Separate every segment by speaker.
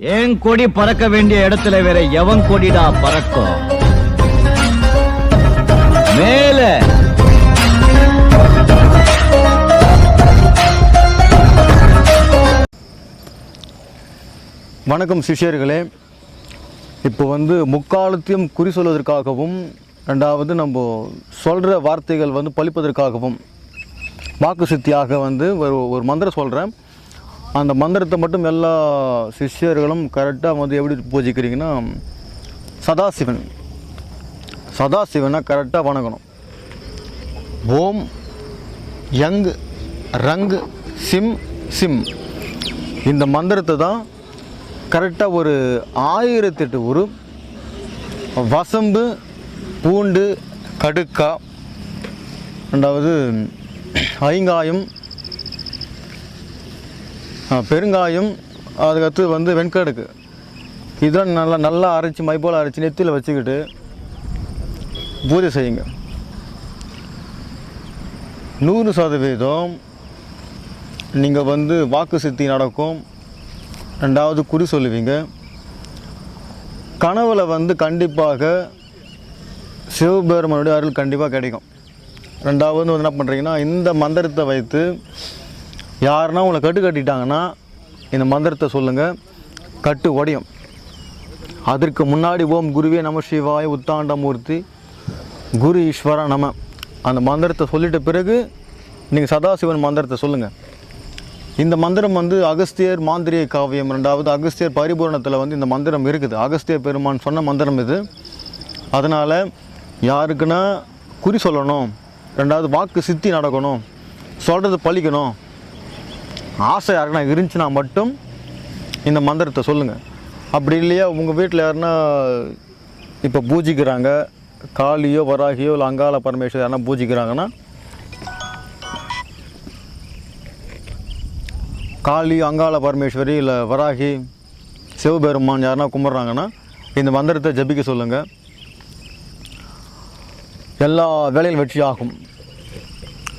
Speaker 1: ஏன் கொடி பறக்க வேண்டிய இடத்துல வேற எவன் கொடிடா பறக்கும் மேல.
Speaker 2: வணக்கம் சிஷ்யர்களே. இப்போ வந்து முக்காலத்தையும் குறி சொல்வதற்காகவும் ரெண்டாவது நம்ம சொல்கிற வார்த்தைகள் வந்து பழிப்பதற்காகவும் வாக்கு சித்தியாக வந்து ஒரு ஒரு மந்திரம் சொல்கிறேன் அந்த மந்திரத்தை மட்டும் எல்லா சிஷ்யர்களும் கரெக்டாக வந்து எப்படி பூஜிக்கிறீங்கன்னா சதாசிவன். சதாசிவனை கரெக்டாக வணங்கணும். ஓம் யங் ரங் சிம் சிம். இந்த மந்திரத்தை தான் கரெக்டாக ஒரு ஆயிரத்தெட்டு ஒரு வசம்பு பூண்டு கடுக்கா ரெண்டாவது ஐங்காயம் பெருங்காயம் அதுக்கடுத்து வந்து வெண்கடுக்கு இதெல்லாம் நல்லா நல்லா அரைச்சி மைபோல் அரைச்சி நெத்தியில் வச்சுக்கிட்டு பூஜை செய்யுங்க. நூறு சதவீதம் நீங்கள் வந்து வாக்கு சித்தி நடக்கும். ரெண்டாவது குறி சொல்லுவீங்க. கனவுல வந்து கண்டிப்பாக சிவபெருமனுடைய அருள் கண்டிப்பாக கிடைக்கும். ரெண்டாவது வந்து என்ன பண்ணுறீங்கன்னா இந்த மந்திரத்தை வைத்து யாருன்னா உங்களை கட்டு கட்டிட்டாங்கன்னா இந்த மந்திரத்தை சொல்லுங்கள் கட்டு உடையும். அதற்கு முன்னாடி ஓம் குருவே நம சிவாய உத்தாண்டமூர்த்தி. குரு ஈஸ்வரா நம. அந்த மந்திரத்தை சொல்லிட்ட பிறகு நீங்கள் சதாசிவன் மந்திரத்தை சொல்லுங்கள் இந்த மந்திரம் வந்து அகஸ்தியர் மாந்திரிய காவியம் ரெண்டாவது அகஸ்தியர் பரிபூரணத்தில் வந்து இந்த மந்திரம் இருக்குது. அகஸ்திய பெருமான் சொன்ன மந்திரம் இது. அதனால் யாருக்குன்னா குறி சொல்லணும். ரெண்டாவது வாக்கு சித்தி நடக்கணும். சொல்கிறது பழிக்கணும். ஆசை யாருன்னா இருந்துச்சுன்னா மட்டும் இந்த மந்திரத்தை சொல்லுங்கள் அப்படி இல்லையா உங்கள் வீட்டில் யாருன்னா இப்போ பூஜிக்கிறாங்க காளியோ வராகியோ இல்லை அங்காள பரமேஸ்வர் யாருன்னா பூஜிக்கிறாங்கன்னா காளி அங்காள பரமேஸ்வரி இல்லை வராகி சிவபெருமான் யாருன்னா கும்பிட்றாங்கன்னா இந்த மந்திரத்தை ஜபிக்க சொல்லுங்கள் எல்லா வேலையிலும் வெற்றி ஆகும்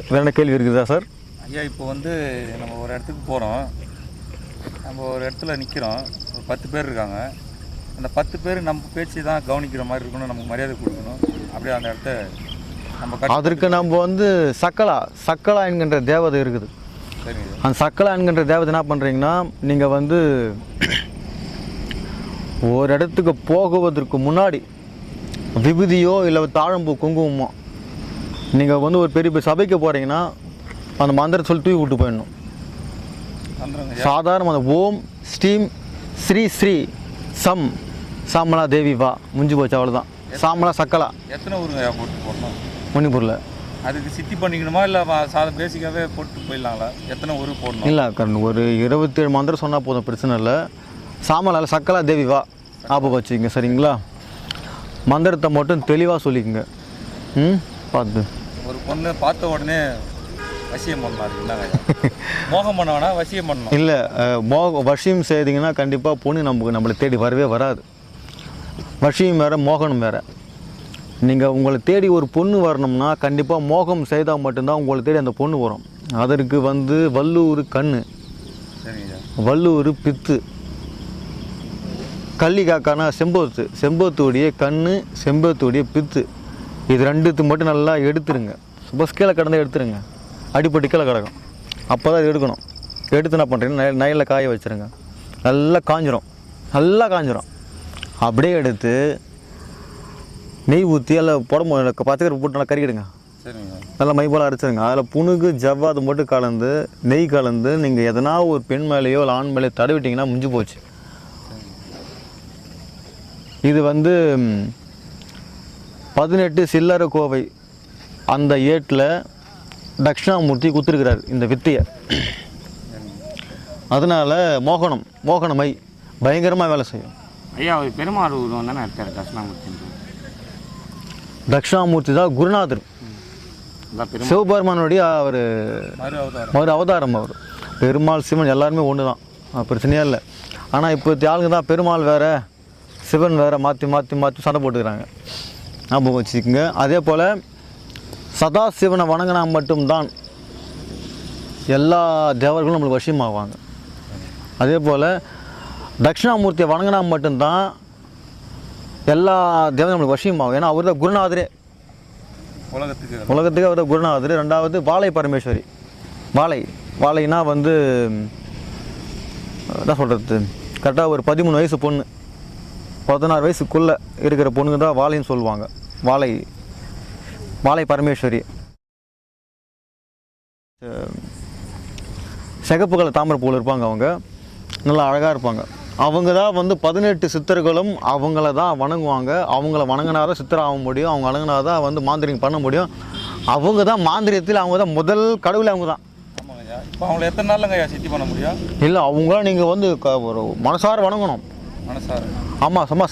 Speaker 2: வேற என்ன கேள்வி இருக்குதா சார்?
Speaker 3: ஐயா இப்போ வந்து நம்ம ஒரு இடத்துக்கு போகிறோம் நம்ம ஒரு இடத்துல நிற்கிறோம் ஒரு பத்து பேர் இருக்காங்க. அந்த பத்து பேர் நம்ம பேச்சு தான் கவனிக்கிற மாதிரி இருக்கணும் நமக்கு மரியாதை கொடுக்கணும். அப்படியே அந்த இடத்த நம்ம
Speaker 2: அதற்கு நம்ம வந்து சக்கலா சக்கலா என்கின்ற தேவதை இருக்குது. அந்த சக்கலா என்கின்ற தேவதை என்ன பண்ணுறீங்கன்னா நீங்கள் வந்து ஒரு இடத்துக்கு போகுவதற்கு முன்னாடி விபூதியோ இல்லை தாழம்பூ குங்குமமோ நீங்கள் வந்து ஒரு பெரிய பெரிய சபைக்கு போகிறீங்கன்னா அந்த மந்திரத்தை சொல்லி தூக்கி விட்டு போயிடணும். சாதாரண அந்த ஓம் ஸ்ரீம் ஸ்ரீ ஸ்ரீ சம் சாமலா தேவி வா. முடிஞ்சு போச்சு அவ்வளோதான் சாமலா சக்கலா.
Speaker 3: எத்தனை ஊருங்க போட்டு போடணும்
Speaker 2: மணிப்பூரில்.
Speaker 3: அதுக்கு சித்தி பண்ணிக்கணுமா இல்லை சாதா பேசிக்காகவே போட்டு போயிடலாங்களா? எத்தனை ஊர் போடணும்
Speaker 2: இல்லை கரண் ஒரு இருபத்தேழு மந்திரம் சொன்னால் போதும் பிரச்சனை இல்லை. சாமலால் சக்கலா தேவி வா. ஞாபகம் வச்சுக்கங்க சரிங்களா? மந்திரத்தை மட்டும் தெளிவாக சொல்லிக்கங்க. ம்? பார்த்து.
Speaker 3: ஒரு பொண்ணு பார்த்த உடனே வசியம் ஐயா மோகம் பண்ண வேணா வசியம் பண்ணணும்
Speaker 2: இல்லை மோக வசியம் செய்தீங்கன்னா கண்டிப்பாக பொண்ணு நமக்கு நம்மளை தேடி வரவே வராது. வசியம் வேறு மோகனம் வேறு. நீங்கள் உங்களை தேடி ஒரு பொண்ணு வரணும்னா கண்டிப்பாக மோகம் செய்தால் மட்டும்தான் உங்களை தேடி அந்த பொண்ணு வரும். அதற்கு வந்து வல்லூர்
Speaker 3: ஐயா
Speaker 2: வல்லூர் பித்து கள்ளிக்காக்கானா செம்போத்து செம்போத்துடைய கண்ணு செம்போத்துடைய பித்து. இது ரெண்டுத்து மட்டும் நல்லா எடுத்துருங்க. பஸ் கீழே கடந்து எடுத்துருங்க. அடிப்பட்டு கீழே கிடக்கும். அப்போ தான் எடுக்கணும். எடுத்து என்ன பண்ணுறீங்கன்னா நெ நெய்யில் காய வச்சுருங்க. நல்லா காஞ்சிரும். நல்லா காஞ்சிரும். அப்படியே எடுத்து நெய் ஊற்றி எல்லாம் புடம்பு பச்சைக்கரை போட்டு நல்லா கறிக்கிடுங்க நல்லா மை போல் அரைச்சிருங்க. அதில் புணுகு ஜவ்வாது மட்டும் கலந்து நெய் கலந்து நீங்கள் எதனா ஒரு பெண் மேலேயோ இல்லை ஆண் மேலேயோ தடவிட்டிங்கன்னா முடிஞ்சு போச்சு. இது வந்து பதினெட்டு சில்லறை கோவை. அந்த ஏட்டில் தட்சிணாமூர்த்தி குத்துருக்கிறார் இந்த வித்தையை. அதனால் மோகனம் மோகன மை பயங்கரமாக வேலை செய்யும்.
Speaker 4: ஐயா அவர் பெருமாள் உருவம் தானே இருக்கார் தட்சிணாமூர்த்தி
Speaker 2: தட்சிணாமூர்த்தி தான் குருநாதர். சிவபெருமானுடைய அவர்
Speaker 3: மறு அவதாரம்.
Speaker 2: அவர் அவதாரம் அவர். பெருமாள் சிவன் எல்லாருமே ஒன்று தான் பிரச்சனையே இல்லை. ஆனால் இப்போ ஆளுங்க தான் பெருமாள் வேற சிவன் வேற மாற்றி மாற்றி மாற்றி சண்டை போட்டுக்கிறாங்க. ஞாபகம் வச்சுக்கோங்க. அதே போல் சதாசிவனை வணங்கினா மட்டும்தான் எல்லா தேவர்களும் நம்மளுக்கு வசியமாவாங்க. அதே போல் தட்சிணாமூர்த்தியை வணங்கினா மட்டும்தான் எல்லா தேவதையும் நம்மளுக்கு வசியமாகும் ஏன்னா அவர் தான் குருநாதரே.
Speaker 3: உலகத்துக்கு.
Speaker 2: உலகத்துக்கு அவர் தான் குருநாதர். ரெண்டாவது வாழை பரமேஸ்வரி. வாழை. வாழைனா வந்து என்ன சொல்கிறது கரெக்டாக ஒரு பதிமூணு வயசு பொண்ணு. பதினாறு வயசுக்குள்ளே இருக்கிற பொண்ணுங்க தான் வாழைன்னு சொல்லுவாங்க. வாழை. வாழை பரமேஸ்வரி. சிகப்பு கலர் தாமரை பூவில் இருப்பாங்க அவங்க. நல்லா அழகாக இருப்பாங்க. அவங்க தான் வந்து பதினெட்டு சித்தர்களும் அவங்கள தான் வணங்குவாங்க. அவங்கள வணங்கினாதான் சித்தர் ஆக முடியும். அவங்க வணங்கினா தான் வந்து மாந்திரிகம் பண்ண முடியும். அவங்க தான் மாந்திரியத்தில் அவங்க தான் முதல் கடவுள் அவங்க தான்.
Speaker 3: இப்போ அவங்கள எத்தனை நாளுங்க ஐயா சித்தி பண்ண முடியும்?
Speaker 2: இல்லை அவங்களாம் நீங்கள் வந்து ஒரு மனசார வணங்கணும்.
Speaker 3: மனசார.
Speaker 2: ஆமாம் சும்மா